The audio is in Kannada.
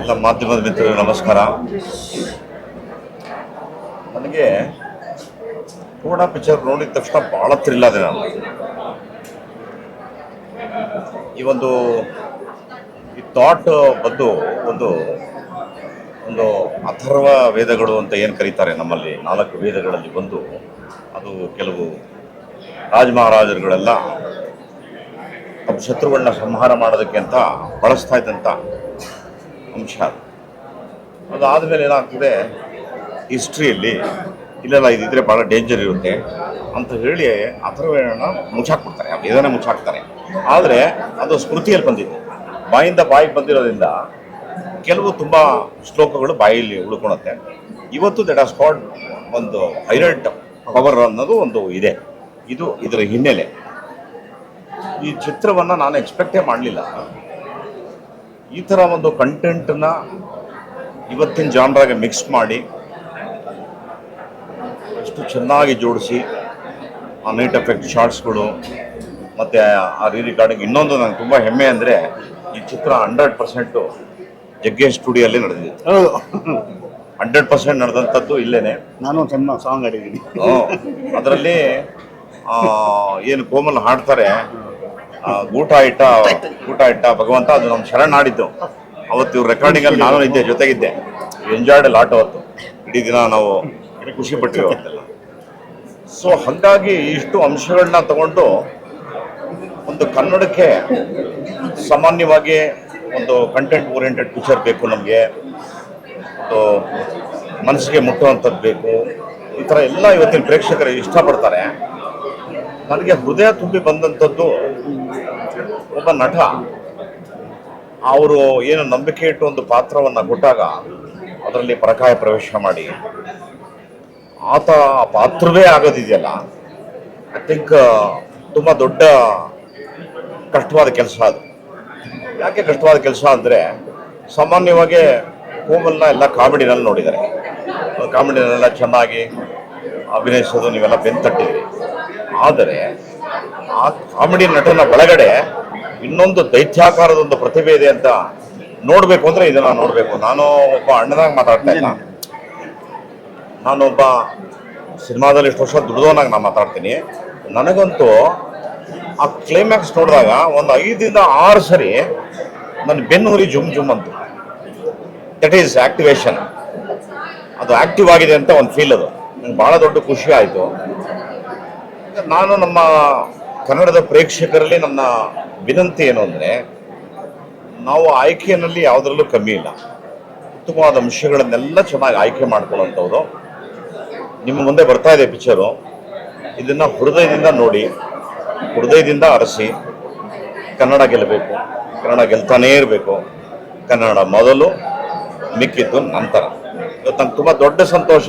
ಎಲ್ಲ ಮಾಧ್ಯಮದ ಮಿತ್ರರಿಗೆ ನಮಸ್ಕಾರ. ನನಗೆ ಪೂರ್ಣ ಪಿಕ್ಚರ್ ನೋಡಿದ ತಕ್ಷಣ ಭಾಳ ಥ್ರಿಲ್ ಆದೆ ನಾನು. ಈ ಒಂದು, ಈ ಥಾಟ್ ಬಂದು ಒಂದು ಒಂದು ಅಥರ್ವ ವೇದಗಳು ಅಂತ ಏನು ಕರೀತಾರೆ ನಮ್ಮಲ್ಲಿ, ನಾಲ್ಕು ವೇದಗಳಲ್ಲಿ ಬಂದು ಅದು ಕೆಲವು ರಾಜ ಮಹಾರಾಜರುಗಳೆಲ್ಲ ತಮ್ಮ ಶತ್ರುಗಳನ್ನ ಸಂಹಾರ ಮಾಡೋದಕ್ಕೆ ಅಂತ ಬಳಸ್ತಾ ಇದ್ದಂಥ ಅಂಶ ಅದು ಆದಮೇಲೆ ಏನಾಗ್ತದೆ ಹಿಸ್ಟ್ರಿಯಲ್ಲಿ ಇಲ್ಲೆಲ್ಲ ಇದಿದ್ರೆ ಭಾಳ ಡೇಂಜರ್ ಇರುತ್ತೆ ಅಂತ ಹೇಳಿ ಅಥರ್ವೇಣ ಮುಚ್ಚಾಕ್ಬಿಡ್ತಾರೆ. ಆ ವೇದನೆ ಮುಚ್ಚಾಕ್ತಾರೆ. ಆದರೆ ಅದು ಸ್ಮೃತಿಯಲ್ಲಿ ಬಂದಿದೆ. ಬಾಯಿಂದ ಬಾಯಿಗೆ ಬಂದಿರೋದ್ರಿಂದ ಕೆಲವು ತುಂಬ ಶ್ಲೋಕಗಳು ಬಾಯಲ್ಲಿ ಉಳ್ಕೊಳುತ್ತೆ. ಇವತ್ತು ದಟ್ ಆಸ್ ಕಾಲ್ಡ್ ಒಂದು ಹೈರೈಟ್ ಪವರ್ ಅನ್ನೋದು ಒಂದು ಇದೆ. ಇದು ಇದರ ಹಿನ್ನೆಲೆ. ಈ ಚಿತ್ರವನ್ನು ನಾನು ಎಕ್ಸ್ಪೆಕ್ಟೇ ಮಾಡಲಿಲ್ಲ. ಈ ಥರ ಒಂದು ಕಂಟೆಂಟನ್ನ ಇವತ್ತಿನ ಜಾನ್ರಾಗೆ ಮಿಕ್ಸ್ ಮಾಡಿ ಅಷ್ಟು ಚೆನ್ನಾಗಿ ಜೋಡಿಸಿ ಆ ನೈಟ್ ಎಫೆಕ್ಟ್ ಶಾರ್ಟ್ಸ್ಗಳು ಮತ್ತು ಆ ರೀ ರಿಕಾರ್ಡಿಂಗ್ ಇನ್ನೊಂದು ನನಗೆ ತುಂಬ ಹೆಮ್ಮೆ ಅಂದರೆ ಈ ಚಿತ್ರ ಹಂಡ್ರೆಡ್ ಪರ್ಸೆಂಟು ಜಗ್ಗೇಶ್ ಸ್ಟುಡಿಯೋಲ್ಲೇ ನಡೆದಿದೆ. ಹಂಡ್ರೆಡ್ ಪರ್ಸೆಂಟ್ ನಡೆದಂಥದ್ದು ಇಲ್ಲೇ ನಾನು ಸಣ್ಣ ಸಾಂಗ್ ಆಡಿದ್ದೀನಿ ಅದರಲ್ಲಿ ಏನು ಕೋಮಲ್ ಹಾಡ್ತಾರೆ ಗೂಟ ಇಟ್ಟ ಊಟ ಇಟ್ಟ ಭಗವಂತ ಅದು ನಮ್ಮ ಶರಣಾಡಿದ್ದು ಅವತ್ತು ಇವ್ರ ರೆಕಾರ್ಡಿಂಗ್ ಅಲ್ಲಿ ನಾನು ಇದ್ದೆ, ಜೊತೆಗಿದ್ದೆ. ಎಂಜಾಯ್ಡ್ ಲಾಟ್ ಅವತ್ತು. ಇಡೀ ದಿನ ನಾವು ಖುಷಿ ಪಟ್ಟಿವಿ ಅವತ್ತೆಲ್ಲ ಸೊ ಹಾಗಾಗಿ ಇಷ್ಟು ಅಂಶಗಳನ್ನ ತಗೊಂಡು ಒಂದು ಕನ್ನಡಕ್ಕೆ ಸಾಮಾನ್ಯವಾಗಿ ಒಂದು ಕಂಟೆಂಟ್ ಓರಿಯೆಂಟೆಡ್ ಪಿಕ್ಚರ್ ಬೇಕು ನಮಗೆ. ಒಂದು ಮನಸ್ಸಿಗೆ ಮುಟ್ಟುವಂಥದ್ದು ಬೇಕು. ಈ ಥರ ಎಲ್ಲ ಇವತ್ತಿನ ಪ್ರೇಕ್ಷಕರು ಇಷ್ಟಪಡ್ತಾರೆ. ನನಗೆ ಹೃದಯ ತುಂಬಿ ಬಂದಂಥದ್ದು ಒಬ್ಬ ನಟ. ಅವರು ಏನು ನಂಬಿಕೆ ಇಟ್ಟು ಒಂದು ಪಾತ್ರವನ್ನು ಕೊಟ್ಟಾಗ ಅದರಲ್ಲಿ ಪರಕಾಯ ಪ್ರವೇಶ ಮಾಡಿ. ಆತ ಆ ಪಾತ್ರವೇ ಆಗೋದಿದೆಯಲ್ಲ? ಐ ಥಿಂಕ್ ತುಂಬ ದೊಡ್ಡ ಕಷ್ಟವಾದ ಕೆಲಸ ಅದು. ಯಾಕೆ ಕಷ್ಟವಾದ ಕೆಲಸ ಅಂದರೆ ಸಾಮಾನ್ಯವಾಗಿ ಕೋಮಲ್ನ ಎಲ್ಲ ಕಾಮಿಡಿನಲ್ಲಿ ನೋಡಿದ್ದಾರೆ. ಕಾಮಿಡಿನೆಲ್ಲ ಚೆನ್ನಾಗಿ ಅಭಿನಯಿಸೋದು ನೀವೆಲ್ಲ ಬೆನ್ ತಟ್ಟಿದ್ರಿ ಆದರೆ ಆ ಕಾಮಿಡಿ ನಟನ ಒಳಗಡೆ ಇನ್ನೊಂದು ದೈತ್ಯಾಕಾರದ ಒಂದು ಪ್ರತಿಭೆ ಇದೆ ಅಂತ ನೋಡಬೇಕು ಅಂದ್ರೆ ಇದನ್ನ ನೋಡಬೇಕು. ನಾನು ಒಬ್ಬ ಅಣ್ಣನಾಗಿ ಮಾತಾಡ್ತಾ ಇಲ್ಲ. ನಾನೊಬ್ಬ ಸಿನಿಮಾದಲ್ಲಿ ಎಷ್ಟು ವರ್ಷ ದುಡ್ದವನಾಗಿ ನಾನು ಮಾತಾಡ್ತೀನಿ. ನನಗಂತೂ ಆ ಕ್ಲೈಮ್ಯಾಕ್ಸ್ ನೋಡಿದಾಗ ಒಂದು ಐದರಿಂದ ಆರು ಸರಿ ನನ್ನ ಬೆನ್ನೂರಿ ಜುಮ್ ಜುಮ್ ಅಂತ. ದಟ್ ಈಸ್ ಆಕ್ಟಿವೇಶನ್ ಅದು ಆಕ್ಟಿವ್ ಆಗಿದೆ ಅಂತ ಒಂದು ಫೀಲ್ ಅದು. ನಂಗೆ ಭಾಳ ದೊಡ್ಡ ಖುಷಿ ಆಯಿತು. ನಾನು ನಮ್ಮ ಕನ್ನಡದ ಪ್ರೇಕ್ಷಕರಲ್ಲಿ ನನ್ನ ವಿನಂತಿ ಏನು ಅಂದರೆ, ನಾವು ಆಯ್ಕೆಯಲ್ಲಿ ಯಾವುದರಲ್ಲೂ ಕಮ್ಮಿ ಇಲ್ಲ. ಉತ್ತಮವಾದ ಅಂಶಗಳನ್ನೆಲ್ಲ ಚೆನ್ನಾಗಿ ಆಯ್ಕೆ ಮಾಡ್ಕೊಳ್ಳೋಂಥವ್ರು ನಿಮ್ಮ ಮುಂದೆ ಬರ್ತಾ ಇದೆ ಪಿಕ್ಚರು ಇದನ್ನು ಹೃದಯದಿಂದ ನೋಡಿ, ಹೃದಯದಿಂದ ಅರಸಿ, ಕನ್ನಡ ಗೆಲ್ಲಬೇಕು. ಕನ್ನಡ ಗೆಲ್ತಾನೇ ಇರಬೇಕು. ಕನ್ನಡ ಮೊದಲು ಮಿಕ್ಕಿದ್ದು ನಂತರ. ಇವತ್ತು ನಂಗೆ ತುಂಬ ದೊಡ್ಡ ಸಂತೋಷ.